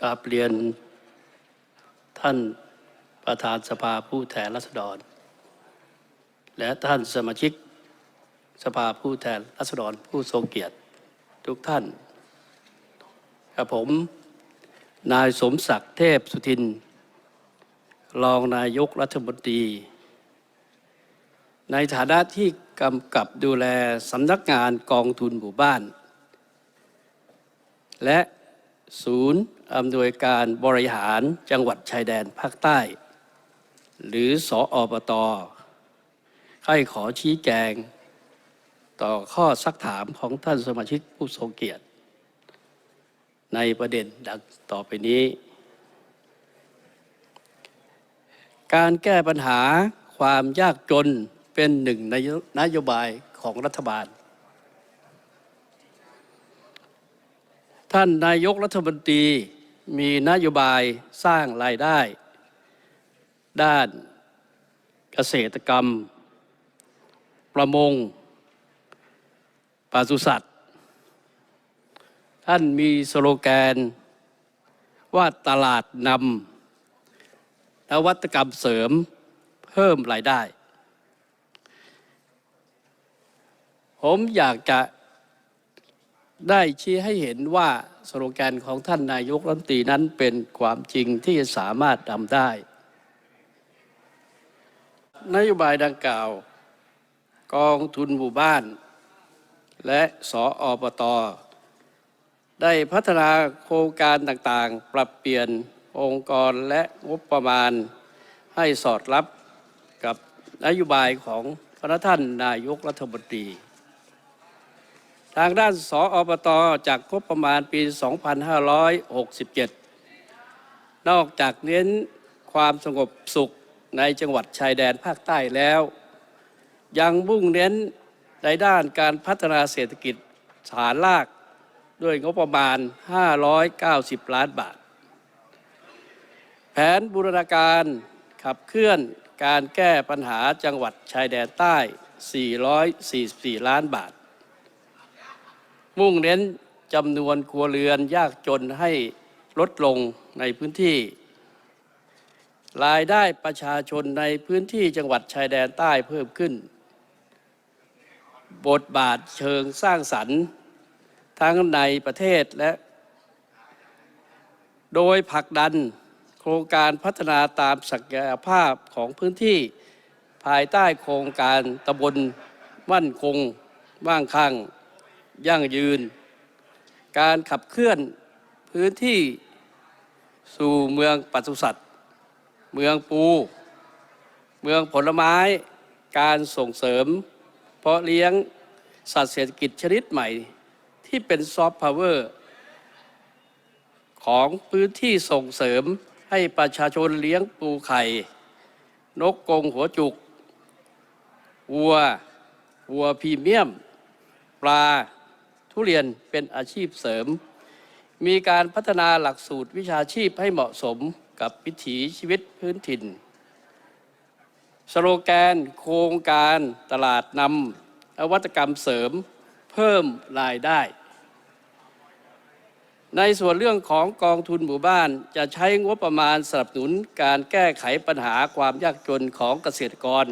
กราบเรียนท่านประธานสภาผู้แทนราษฎร และท่านสมาชิกสภาผู้แทนราษฎรผู้ทรงเกียรติทุกท่านกับผมนายสมศักดิ์เทพสุทิน รองนายกรัฐมนตรี ในฐานะที่กำกับดูแลสำนักงานกองทุนหมู่บ้าน และ ศูนย์อำนวยการบริหารจังหวัดชายแดนภาคใต้ หรือสออบตให้ขอชี้แจง ต่อข้อซักถามของท่านสมาชิกผู้ทรงเกียรติ ในประเด็นดังต่อไปนี้ การแก้ปัญหาความยากจนเป็นหนึ่งในนโยบายของรัฐบาล ท่านนายกรัฐมนตรีมีนโยบายสร้างรายได้ ด้านเกษตรกรรม ประมงปศุสัตว์ ท่านมีสโลแกน ว่าตลาดนำนวัตกรรมเสริมเพิ่มรายได้ ผมอยากจะ ได้ชี้ให้เห็นว่าสโลแกนของท่านนายกรัฐมนตรีนั้นเป็นความจริงที่สามารถทำได้ นโยบายดังกล่าว กองทุนหมู่บ้าน และสออบตได้พัฒนาโครงการต่างๆ ปรับเปลี่ยนองค์กรและงบประมาณ ให้สอดรับกับนโยบายของพระท่านนายกรัฐมนตรี ทางด้านสออบตจากงบประมาณปี 2567 นอกจากเน้นความสงบสุขในจังหวัดชายแดนภาคใต้แล้ว ยังมุ่งเน้นในด้านการพัฒนาเศรษฐกิจฐานรากด้วยงบประมาณ 590 ล้านบาท แผนบูรณาการขับเคลื่อนการแก้ปัญหาจังหวัดชายแดนใต้ 444 ล้านบาท มุ่งเน้นจำนวนครัวเรือนยากจนให้ลดลงในพื้นที่ รายได้ประชาชนในพื้นที่จังหวัดชายแดนใต้เพิ่มขึ้น บทบาทเชิงสร้างสรรค์ทั้งในประเทศและ โดยผลักดันโครงการพัฒนาตามศักยภาพของพื้นที่ภายใต้โครงการตำบลมั่นคงมั่งคั่ง ยั่งยืน การขับเคลื่อนพื้นที่สู่เมืองปศุสัตว์ เมืองปู เมืองผลไม้ การส่งเสริม เพาะเลี้ยงสัตว์เศรษฐกิจชนิดใหม่ ที่เป็นซอฟต์พาวเวอร์ของพื้นที่ส่งเสริมให้ประชาชนเลี้ยงปูไข่ นกกงหัวจุก วัว วัวพรีเมียม ปลา ทุเรียนเป็นอาชีพเสริม มีการพัฒนาหลักสูตรวิชาชีพให้เหมาะสมกับวิถีชีวิตพื้นถิ่น สโลแกน โครงการตลาดนำนวัตกรรมเสริมเพิ่มรายได้ ในส่วนเรื่องของกองทุนหมู่บ้านจะใช้งบประมาณสนับสนุนการแก้ไขปัญหาความยากจนของเกษตรกร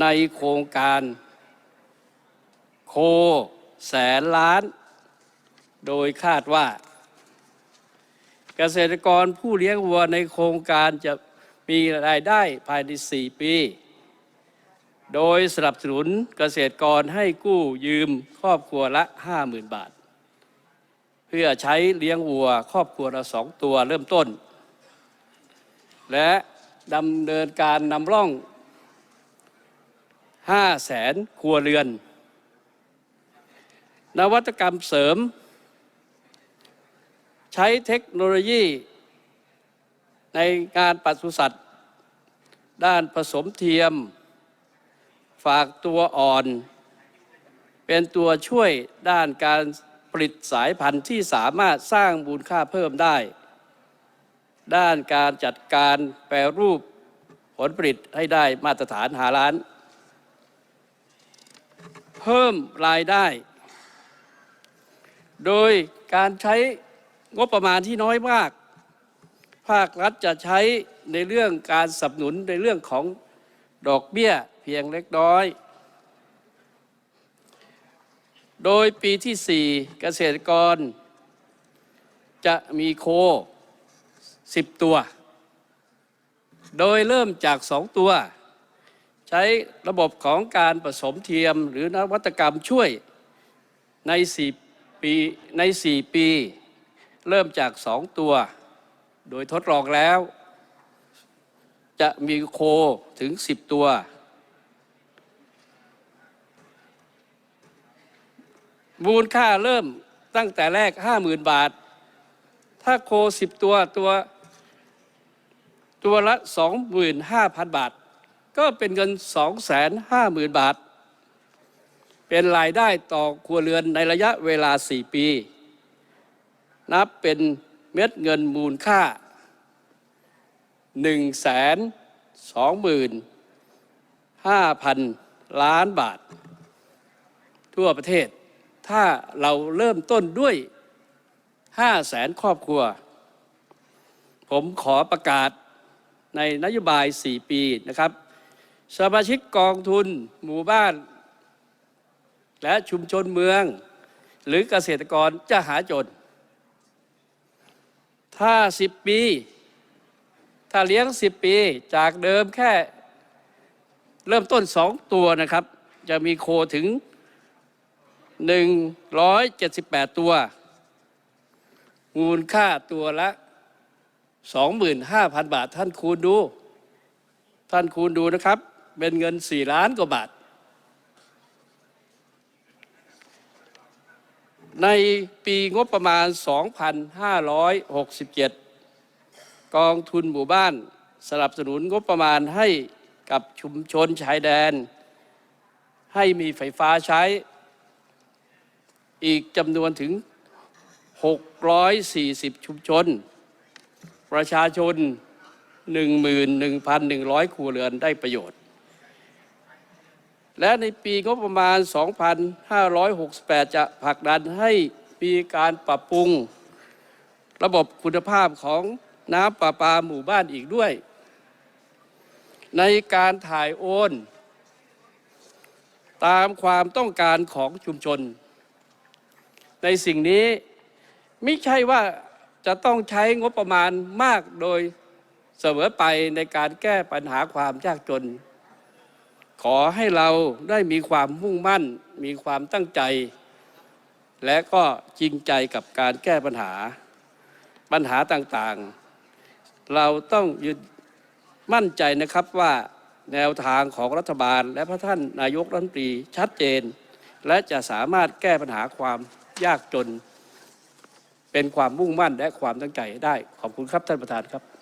ในโครงการโค แสนล้าน โดยคาดว่า เกษตรกรผู้เลี้ยงวัวในโครงการจะมีรายได้ภายใน 4 ปี โดยสนับสนุนเกษตรกรให้กู้ยืมครอบครัวละ 50,000 บาท เพื่อใช้เลี้ยงวัวครอบครัวละสองตัวเริ่มต้น และดำเนินการนำร่อง5แสนครัวเรือน นวัตกรรมเสริม ใช้เทคโนโลยี ในการปศุสัตว์ ด้านผสมเทียม ฝากตัวอ่อน เป็นตัวช่วยด้านการผลิตสายพันธุ์ที่สามารถสร้างมูลค่าเพิ่มได้ ด้านการจัดการแปรรูปผลผลิตให้ได้มาตรฐานหาล้าน เพิ่มรายได้ โดยการใช้งบประมาณที่น้อยมาก ภาครัฐจะใช้ในเรื่องการสนับสนุนในเรื่องของดอกเบี้ยเพียงเล็กน้อย โดยปีที่ 4 เกษตรกร จะมีโค 10 ตัว โดยเริ่มจาก 2 ตัว ใช้ระบบของการผสมเทียมหรือนวัตกรรมช่วยใน 4 ปีใน 4 ปี เริ่มจาก 2 ตัว โดยทดลองแล้ว จะมีโคถึง 10 ตัว มูลค่าเริ่มตั้งแต่แรก 50,000 บาท ถ้าโค 10 ตัวตัว ตัวละ 25,000 บาท ก็เป็นเงิน 250,000 บาท เป็นรายได้ต่อครัวเรือนในระยะเวลา 4 ปี นับเป็นเม็ดเงินมูลค่า 1 2 5 0 0 0 ล้านบาท ทั่วประเทศ ถ้าเราเริ่มต้นด้วย5แสนครอบครัว ผมขอประกาศในนโยบาย 4 ปีนะครับ สมาชิกกองทุนหมู่บ้าน และชุมชนเมือง หรือเกษตรกรจะหาจน ถ้า 10 ปี ถ้าเลี้ยง 10 ปีจากเดิมแค่เริ่มต้น 2 ตัวนะครับ จะมีโคถึง 178 ตัว มูลค่าตัวละ 25,000 บาท ท่านคูณดู ท่านคูณดูนะครับ เป็นเงิน 4 ล้านกว่าบาท ในปีงบประมาณ 2,567 กองทุนหมู่บ้านสนับสนุนงบประมาณให้กับชุมชนชายแดน ให้มีไฟฟ้าใช้ อีกจำนวนถึง 640 ชุมชน ประชาชน 11,100 ครัวเรือนได้ประโยชน์ และในปีงบประมาณ 2,568 จะผลักดันให้มีการปรับปรุง ระบบคุณภาพของน้ำประปาหมู่บ้านอีกด้วย ในการถ่ายโอน ตามความต้องการของชุมชน ในสิ่งนี้ไม่ใช่ว่าจะต้องใช้งบประมาณมากโดยเสมอไปในการแก้ปัญหาความยากจน ขอให้เราได้มีความมุ่งมั่น มีความตั้งใจ และก็จริงใจกับการแก้ปัญหา ปัญหาต่างๆ เราต้องยึดมั่นใจนะครับว่าแนวทางของรัฐบาล และพระท่านนายกรัฐมนตรีชัดเจน และจะสามารถแก้ปัญหาความยากจน เป็นความมุ่งมั่นและความตั้งใจได้ขอบคุณครับท่านประธานครับ